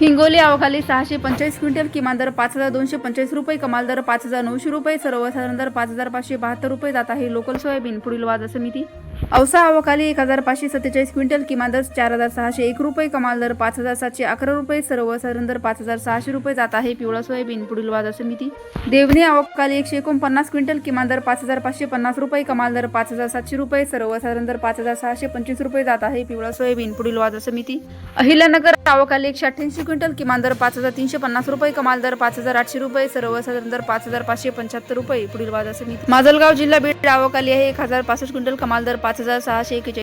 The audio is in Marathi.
हिंगोली अवखाली सहाशे पंचेचाळीस क्विंटल किमान दर पाच हजार दोनशे पंचेचाळीस रुपये कमाल दर पाच हजार नऊशे रुपये सर्वसाधारण दर पाच हजार पाचशे बहात्तर रुपये जात आहे लोकल सोयाबीन पुढील वाजा समिती. औसा अवकाली एक हजार पाचशे सत्तेचाळीस क्विंटल किमान दर चार हजार सहाशे एक रुपये कमाल दर पाच हजार सातशे अकरा रुपये सर्वसाधारण दर पाच हजार सहाशे रुपये जात आहे. पिवळा सोयाबीन पुढील बाजार समिती. देवणी अवकाली एकशे एकोणपन्नास क्विंटल किमान दर पाच हजार पाचशे पन्नास रुपये कमाल दर पाच हजार सातशे रुपये सर्वसाधारण दर पाच हजार सहाशे पंचवीस रुपये जात आहे. पिवळा सोयाबीन पुढील बाजार समिती. अहिल्यानगर अवकाली एकशे अठ्ठ्याऐंशी क्विंटल किमान दर पाच हजार तीनशे पन्नास रुपये कमाल दर पाच हजार आठशे रुपये सर्वसाधारण दर पाच हजार पाचशे पंच्याहत्तर रुपये पुढील बाजार समिती. माजलगाव जिल्हा बीड अवकाली आहे. एक हजार पासष्ट क्विंटल कमाल दर पाच हजार सहाशे एकेचाळीस